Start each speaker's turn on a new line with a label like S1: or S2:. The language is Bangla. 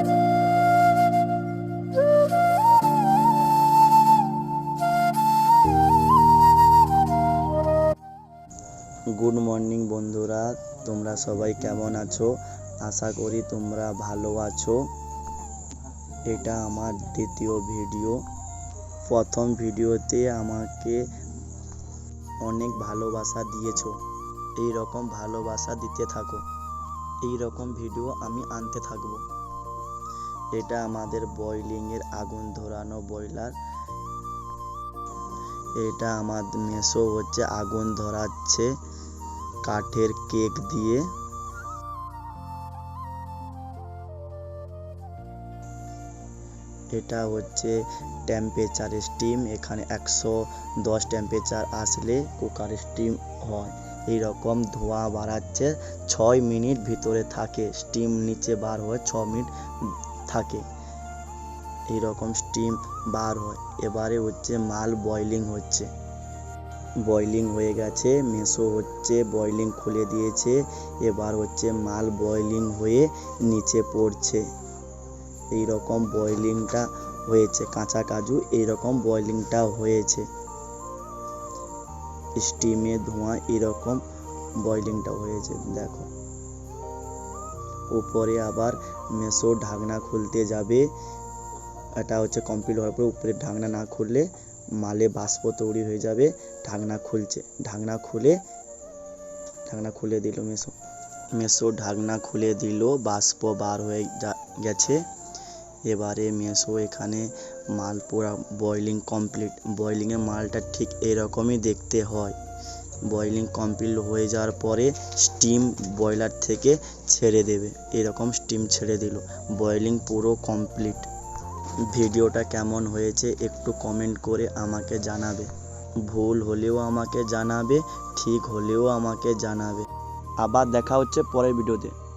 S1: গুড মর্নিং বন্ধুরা। তোমরা সবাই কেমন আছো? আশা করি তোমরা ভালো আছো। এটা আমার দ্বিতীয় ভিডিও। প্রথম ভিডিওতে আমাকে অনেক ভালোবাসা দিয়েছ। এই রকম ভালোবাসা দিতে থাকো। এই রকম ভিডিও আমি আনতে থাকব। এটা আমাদের বয়লিংয়ের আগুন ধরানো বয়লার এটা আমার মেসো হচ্ছে আগুন ধরাচ্ছে কাঠের কেক দিয়ে। এটা হচ্ছে টেম্পারেচার স্টিম এখানে একশো দশ টেম্পারেচার আসলে কুকার স্টিম হয়। এই রকম ধোঁয়া বাড়াচ্ছে, ছয় মিনিট ভিতরে থাকে। স্টিম নিচে বার হয় ছ মিনিট থাকে। এই রকম স্টিম বার হয়। এবারে হচ্ছে মাল বয়লিং হচ্ছে। বয়লিং হয়ে গেছে মেশো হচ্ছে বয়লিং খুলে দিয়েছে। এবার হচ্ছে মাল বয়লিং হয়ে নিচে পড়ছে। এই রকম বয়লিংটা হয়েছে, কাঁচা কাজু এই রকম বয়লিংটা হয়েছে। স্টিমে ধোঁয়া এরকম বয়লিংটা হয়েছে, দেখো। উপরে আবার মেশো ঢাকনা খুলতে যাবে। এটা হচ্ছে কমপ্লিট হওয়ার পর উপরে ঢাকনা না খুললে মালে বাষ্প তৈরি হয়ে যাবে। ঢাকনা খুলছে, ঢাকনা খুলে ঢাকনা খুলে দিল মেশো। মেশো ঢাকনা খুলে দিল, বাষ্প বার হয়ে গেছে। এবারে মেশো এখানে মাল পুরা বয়লিং কমপ্লিট বয়লিংয়ের মালটা ঠিক এরকমই দেখতে হয়। বয়লিং কমপ্লিট হয়ে যাওয়ার পরে স্টিম বয়লার থেকে ছেড়ে দেবে। এরকম স্টিম ছেড়ে দিল। বয়লিং পুরো কমপ্লিট ভিডিওটা কেমন হয়েছে একটু কমেন্ট করে আমাকে জানাবে। ভুল হলেও আমাকে জানাবে, ঠিক হলেও আমাকে জানাবে। আবার দেখা হচ্ছে পরের ভিডিওতে।